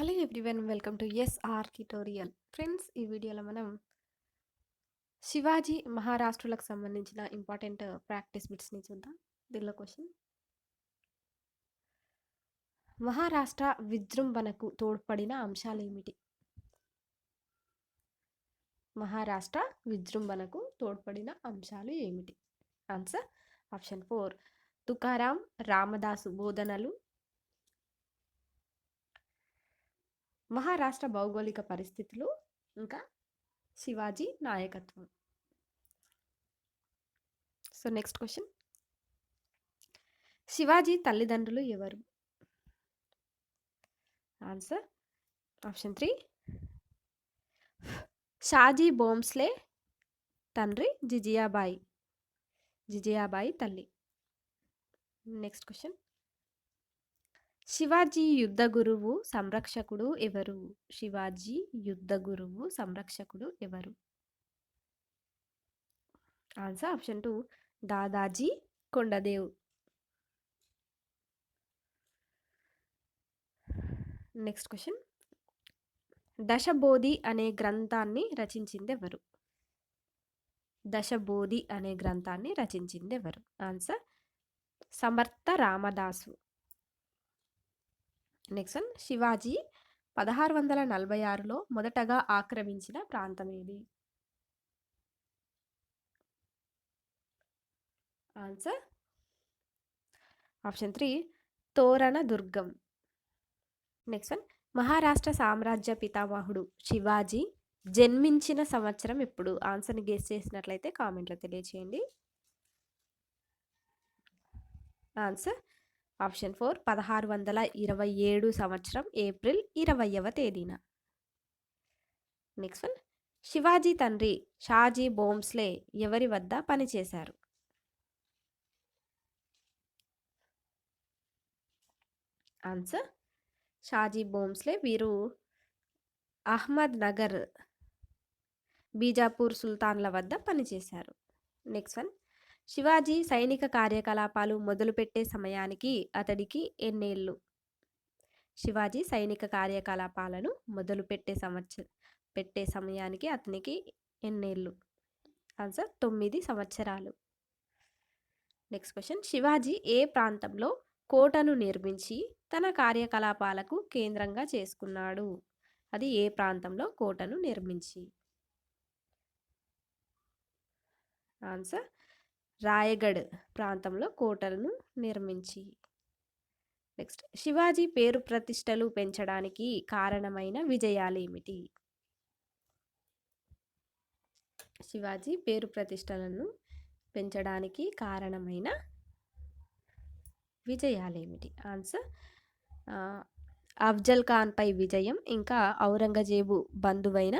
Hello everyone welcome to SR tutorial. Friends ఈ వీడియోలో మనం శివాజీ మహారాష్ట్రులకు సంబంధించిన ఇంపార్టెంట్ ప్రాక్టీస్ బిట్స్ని చూద్దాం. దీనిలో క్వశ్చన్. మహారాష్ట్ర విజృంభణకు తోడ్పడిన అంశాలు ఏమిటి? మహారాష్ట్ర విజృంభణకు తోడ్పడిన అంశాలు ఏమిటి? Answer option four. Tukaram Ramadasu బోధనలు మహారాష్ట్ర భౌగోళిక పరిస్థితులు ఇంకా శివాజీ నాయకత్వం. So next question. శివాజీ తల్లిదండ్రులు ఎవరు? Answer option three. Shahji Bhonsle తండ్రి జిజియాబాయి. జిజియాబాయి తల్లి. Next question. శివాజీ యుద్ధ గురువు సంరక్షకుడు ఎవరు? శివాజీ యుద్ధ గురువు సంరక్షకుడు ఎవరు? Answer option two Dadaji Kondadev. Next question. Dasbodh అనే గ్రంథాన్ని రచించింది ఎవరు దశబోధి అనే గ్రంథాన్ని రచించింది ఎవరు answer Samarth Ramadasu. Next one Shivaji పదహారు వందల నలభై ఆరులో మొదటగా ఆక్రమించిన ప్రాంతం ఏది ఆన్సర్? ఆప్షన్ త్రీ తోరణ దుర్గం నెక్స్ట్ వన్ మహారాష్ట్ర సామ్రాజ్య పితామహుడు శివాజీ జన్మించిన సంవత్సరం ఎప్పుడు? ఆన్సర్ని గెస్ చేసినట్లయితే కామెంట్లో తెలియచేయండి. ఆన్సర్ ఆప్షన్ ఫోర్ పదహారు వందల ఇరవై ఏడు సంవత్సరం ఏప్రిల్ ఇరవైవ తేదీన. Next one. శివాజీ తండ్రి షాజీ బోమ్స్లే ఎవరి వద్ద పనిచేశారు? ఆన్సర్. షాజీ బోమ్స్లే వీరు అహ్మద్ నగర్ బీజాపూర్ సుల్తాన్ల వద్ద పనిచేశారు. Next one. శివాజీ సైనిక కార్యకలాపాలు మొదలుపెట్టే సమయానికి అతడికి ఎన్నేళ్ళు? శివాజీ సైనిక కార్యకలాపాలను మొదలుపెట్టే సంవత్సరం పెట్టే సమయానికి అతనికి ఎన్నేళ్ళు? ఆన్సర్ తొమ్మిది సంవత్సరాలు. Next question. శివాజీ ఏ ప్రాంతంలో కోటను నిర్మించి తన కార్యకలాపాలకు కేంద్రంగా చేసుకున్నాడు? అది ఏ ప్రాంతంలో కోటను నిర్మించి? ఆన్సర్ రాయగఢ్ ప్రాంతంలో కోటలను నిర్మించి. నెక్స్ట్ శివాజీ పేరు ప్రతిష్టలు పెంచడానికి కారణమైన విజయాలు ఏమిటి శివాజీ పేరు ప్రతిష్టలను పెంచడానికి కారణమైన విజయాలేమిటి? ఆన్సర్ అఫ్జల్ ఖాన్పై విజయం ఇంకా ఔరంగజేబు బంధువైన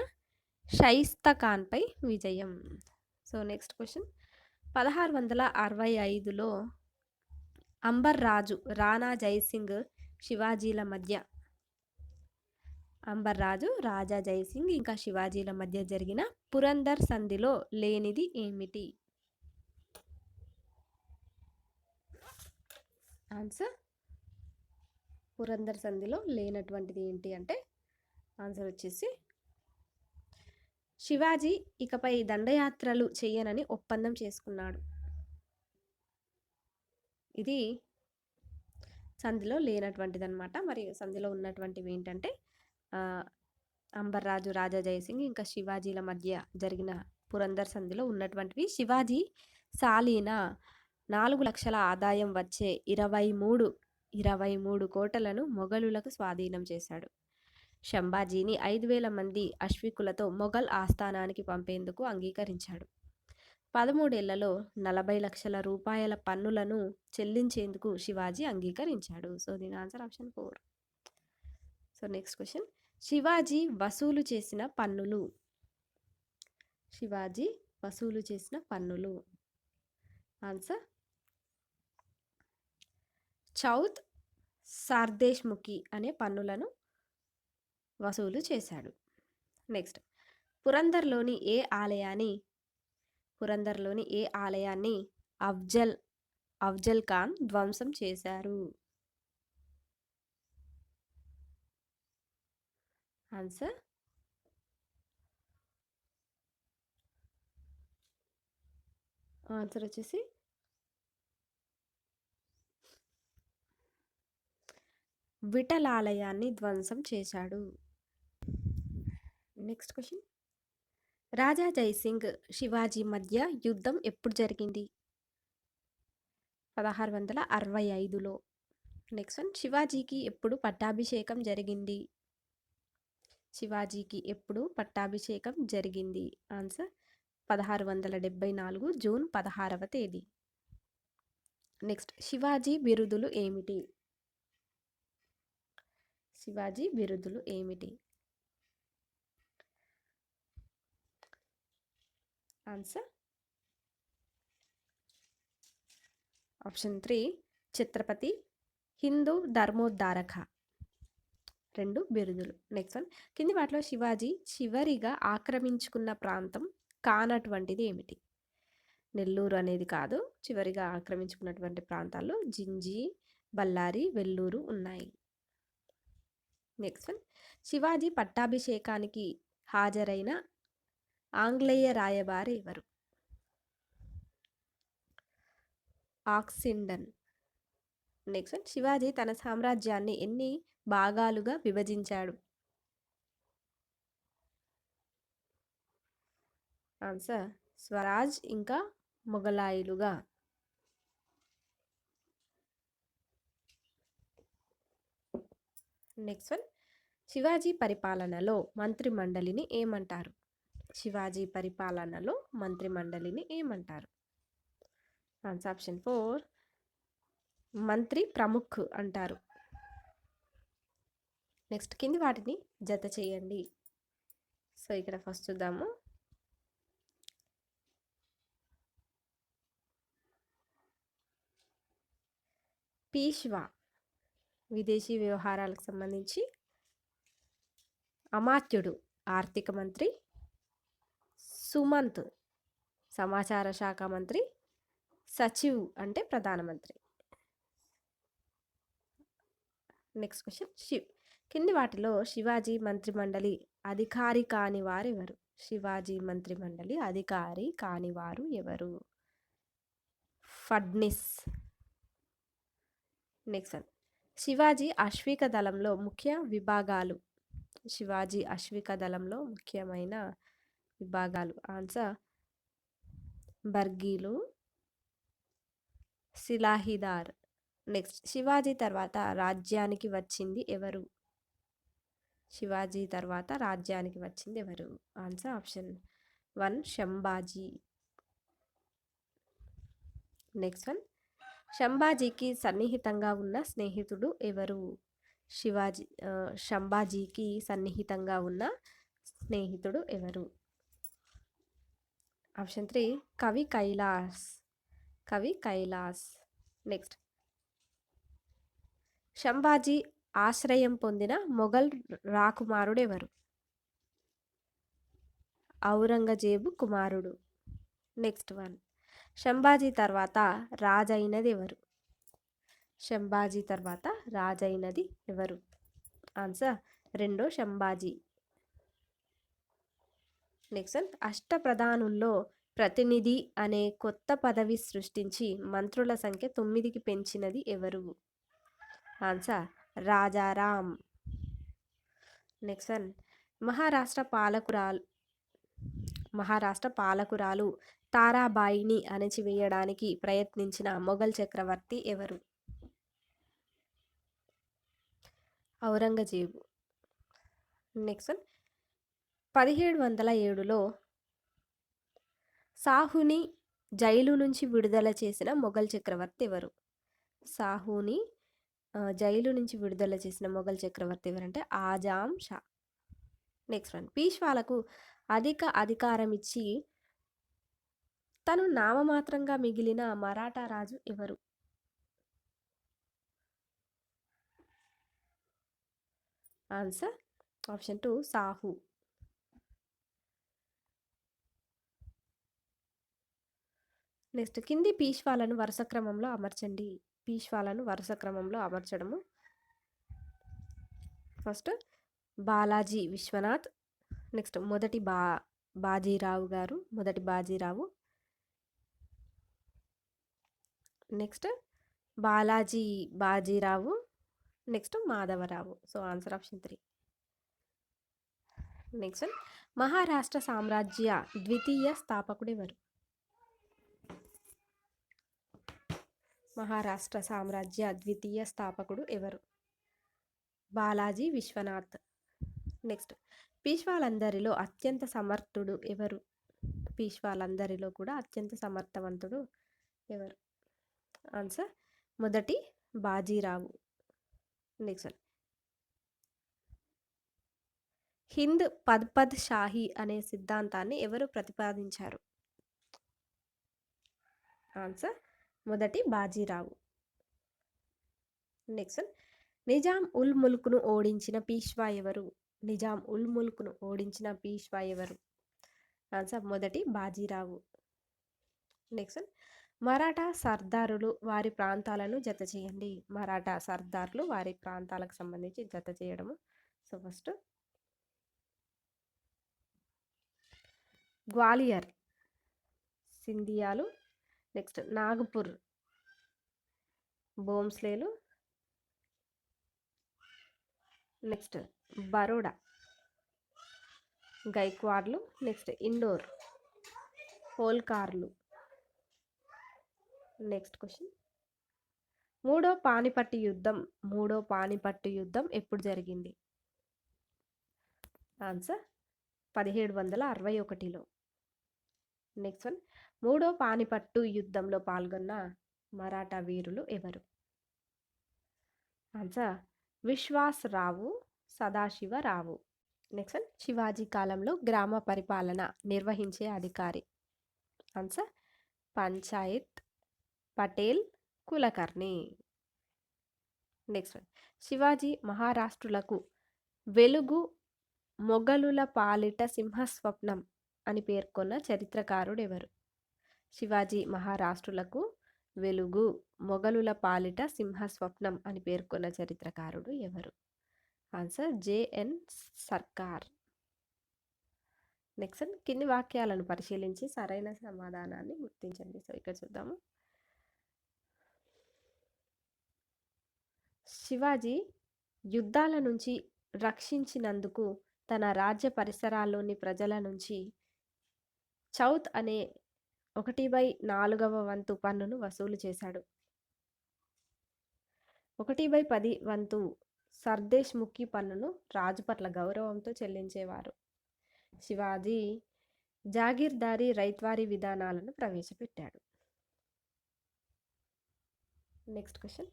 షైస్తా ఖాన్పై విజయం. సో నెక్స్ట్ క్వశ్చన్ పదహారు వందల అరవై ఐదులో అంబర్ రాజు రాణా జైసింగ్ శివాజీల మధ్య అంబర్ రాజు రాజా జైసింగ్ ఇంకా శివాజీల మధ్య జరిగిన పురందర్ సంధిలో లేనిది ఏమిటి? ఆన్సర్? పురందర్ సంధిలో లేనటువంటిది ఏంటి అంటే ఆన్సర్ వచ్చేసి శివాజీ ఇకపై దండయాత్రలు చేయనని ఒప్పందం చేసుకున్నాడు. ఇది సంధిలో లేనటువంటిది అనమాట మరి సంధిలో ఉన్నటువంటివి ఏంటంటే అంబర్రాజు రాజా జయసింగ్ ఇంకా శివాజీల మధ్య జరిగిన పురందర్ సంధిలో ఉన్నటువంటివి. శివాజీ సాలీన నాలుగు లక్షల ఆదాయం వచ్చే ఇరవై మూడు ఇరవై మూడు కోటలను మొఘలులకు స్వాధీనం చేశాడు. శంభాజీని ఐదు వేల మంది అశ్వికులతో మొఘల్ ఆస్థానానికి పంపేందుకు అంగీకరించాడు. పదమూడేళ్ళలో నలభై లక్షల రూపాయల పన్నులను చెల్లించేందుకు శివాజీ అంగీకరించాడు. సో దీని answer option four. So next question. Shivaji వసూలు చేసిన పన్నులు. శివాజీ వసూలు చేసిన పన్నులు. ఆన్సర్? చౌత్ సార్దేశ్ముఖి అనే పన్నులను వసూలు చేశాడు. నెక్స్ట్. పురందర్లోని ఏ ఆలయాన్ని పురందర్లోని ఏ ఆలయాన్ని అఫ్జల్ అఫ్జల్ ఖాన్ ధ్వంసం చేశారు? ఆన్సర్? ఆన్సర్ వచ్చేసి విఠలాలయాన్ని ధ్వంసం చేశాడు. నెక్స్ట్ క్వశ్చన్ రాజా జైసింగ్ శివాజీ మధ్య యుద్ధం ఎప్పుడు జరిగింది? పదహారు వందల అరవై ఐదులో. నెక్స్ట్ వన్ శివాజీకి ఎప్పుడు పట్టాభిషేకం జరిగింది? శివాజీకి ఎప్పుడు పట్టాభిషేకం జరిగింది? ఆన్సర్ పదహారు వందల డెబ్బై నాలుగు జూన్ పదహారవ తేదీ. నెక్స్ట్ శివాజీ బిరుదులు ఏమిటి? శివాజీ బిరుదులు ఏమిటి? Answer option three Chhatrapati Hindu ధర్మోద్ధారక రెండు బిరుదులు. నెక్స్ట్ వన్ కింది వాటిలో శివాజీ చివరిగా ఆక్రమించుకున్న ప్రాంతం కానటువంటిది ఏమిటి? నెల్లూరు అనేది కాదు. చివరిగా ఆక్రమించుకున్నటువంటి ప్రాంతాల్లో జింజి బళ్ళారి వెల్లూరు ఉన్నాయి. నెక్స్ట్ వన్ శివాజీ పట్టాభిషేకానికి హాజరైన ఆంగ్లేయ రాయబారి ఎవరు? ఆక్సిండన్. Next one. శివాజీ తన సామ్రాజ్యాన్ని ఎన్ని భాగాలుగా విభజించాడు? ఆన్సర్. స్వరాజ్ ఇంకా మొఘలాయిలుగా. Next one. శివాజీ పరిపాలనలో మంత్రిమండలిని ఏమంటారు? శివాజీ పరిపాలనలో మంత్రిమండలిని ఏమంటారు? ఆన్సర్ ఆప్షన్ ఫోర్ మంత్రి ప్రముఖ్ అంటారు. నెక్స్ట్ కింది వాటిని జత చేయండి. సో ఇక్కడ ఫస్ట్ చూద్దాము. పీష్వా విదేశీ వ్యవహారాలకు సంబంధించి అమాత్యుడు ఆర్థిక మంత్రి సుమంత్ సమాచార శాఖ మంత్రి సచివ్ అంటే ప్రధానమంత్రి. నెక్స్ట్ క్వశ్చన్ శివ్. కింది వాటిలో శివాజీ మంత్రిమండలి అధికారి కాని వారు ఎవరు శివాజీ మంత్రిమండలి అధికారి కాని వారు ఎవరు? ఫడ్నిస్. నెక్స్ట్ శివాజీ అశ్విక దళంలో ముఖ్య విభాగాలు. శివాజీ అశ్విక దళంలో ముఖ్యమైన విభాగాలు. ఆన్సర్ బర్గీలు సిలాహిదార్ నెక్స్ట్ శివాజీ తర్వాత రాజ్యానికి వచ్చింది ఎవరు? శివాజీ తర్వాత రాజ్యానికి వచ్చింది ఎవరు? Answer option one Sambhaji next one శంబాజీకి సన్నిహితంగా ఉన్న స్నేహితుడు ఎవరు? శివాజీ శంబాజీకి సన్నిహితంగా ఉన్న స్నేహితుడు ఎవరు? ఆప్షన్ త్రీ కవి కైలాస్ కవి కైలాస్. నెక్స్ట్. శంభాజీ ఆశ్రయం పొందిన మొఘల్ రాకుమారుడు ఎవరు ఔరంగజేబు కుమారుడు. Next one. శంభాజీ తర్వాత రాజైనది ఎవరు శంభాజీ తర్వాత రాజైనది ఎవరు? ఆన్సర్ రెండో శంభాజీ. Next one. అష్టప్రధానుల్లో ప్రతినిధి అనే కొత్త పదవి సృష్టించి మంత్రుల సంఖ్య తొమ్మిదికి పెంచినది ఎవరు? Answer Rajaram next one Maharashtra పాలకురాలు Maharashtra పాలకురాలు తారాబాయిని అణచివేయడానికి ప్రయత్నించిన మొఘల్ చక్రవర్తి ఎవరు? ఔరంగజేబు. నెక్స్ట్ వన్ పదిహేడు వందల ఏడులో సాహుని జైలు నుంచి విడుదల చేసిన మొఘల్ చక్రవర్తి ఎవరు? సాహుని జైలు నుంచి విడుదల చేసిన మొఘల్ చక్రవర్తి ఎవరంటే ఆజాం షా. నెక్స్ట్ వన్ పీష్వాలకు అధిక అధికారం ఇచ్చి తను నామమాత్రంగా మిగిలిన మరాఠా రాజు ఎవరు? Answer option two Sahu. Next కింది పీష్వాలను వరుస క్రమంలో అమర్చండి. పీష్వాలను వరుస క్రమంలో అమర్చడము. ఫస్ట్ బాలాజీ విశ్వనాథ్ నెక్స్ట్ మొదటి బా బాజీరావు గారు మొదటి Bajirao. Next Balaji Bajirao next Madhavrao. So answer option three. Next Maharashtra సామ్రాజ్య ద్వితీయ స్థాపకుడు ఎవరు? మహారాష్ట్ర సామ్రాజ్య ద్వితీయ స్థాపకుడు ఎవరు? బాలాజీ విశ్వనాథ్. నెక్స్ట్. పీష్వాలందరిలో అత్యంత సమర్థుడు ఎవరు? పీష్వాలందరిలో కూడా అత్యంత సమర్థవంతుడు ఎవరు? ఆన్సర్. మొదటి బాజీరావు. నెక్స్ట్. హింద్ పద్పద్ షాహీ అనే సిద్ధాంతాన్ని ఎవరు ప్రతిపాదించారు? ఆన్సర్. మొదటి బాజీరావు. నెక్స్ట్ నిజాం ఉల్ ముల్క్ను ఓడించిన పీష్వా ఎవరు? నిజాం ఉల్ ముల్క్ను ఓడించిన పీష్వా ఎవరు? ఆన్సర్ మొదటి బాజీరావు. నెక్స్ట్ మరాఠా సర్దారులు వారి ప్రాంతాలను జత చేయండి. మరాఠా సర్దారులు వారి ప్రాంతాలకు సంబంధించి జత చేయడము. సో ఫస్ట్ గ్వాలియర్ సింధియాలు నెక్స్ట్ నాగపూర్. బోమ్స్లేలు నెక్స్ట్ బరోడా. గైక్వాడ్లు. నెక్స్ట్ ఇండోర్. హోల్కార్లు. Next question. మూడో పానిపట్టు యుద్ధం. మూడో పానిపట్టు యుద్ధం ఎప్పుడు జరిగింది? ఆన్సర్ పదిహేడు వందల అరవై ఒకటిలో. Next one. మూడో పానిపట్టు యుద్ధంలో పాల్గొన్న మరాఠా వీరులు ఎవరు? Answer Vishwas Rao Sadashivrao. Next one Shivaji కాలంలో గ్రామ పరిపాలన నిర్వహించే అధికారి. Answer panchayat Patel Kulkarni. Next one Shivaji మహారాష్ట్రులకు వెలుగు మొఘలుల పాలిట సింహస్వప్నం అని పేర్కొన్న చరిత్రకారుడు ఎవరు శివాజీ మహారాష్ట్రులకు వెలుగు మొఘలుల పాలిట సింహస్వప్నం అని పేర్కొన్న చరిత్రకారుడు ఎవరు? ఆన్సర్ జేఎన్ సర్కార్. నెక్స్ట్ కింది వాక్యాలను పరిశీలించి సరైన సమాధానాన్ని గుర్తించండి. సో ఇక్కడ చూద్దాము. శివాజీ యుద్ధాల నుంచి రక్షించినందుకు తన రాజ్య పరిసరాల్లోని ప్రజల నుంచి చౌత్ అనే ఒకటి బై నాలుగవ వంతు పన్నును వసూలు చేశాడు. ఒకటి బై పది వంతు సర్దేశ్ ముఖి పన్నును రాజు పట్ల గౌరవంతో చెల్లించేవారు. శివాజీ జాగీర్దారీ రైత్వారీ విధానాలను ప్రవేశపెట్టాడు. Next question.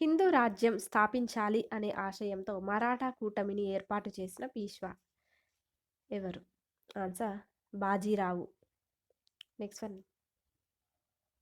హిందూ రాజ్యం స్థాపించాలి అనే ఆశయంతో మరాఠా కూటమిని ఏర్పాటు చేసిన పీష్వా. ఎవరు? ఆన్సర్ బాజీరావు. Next one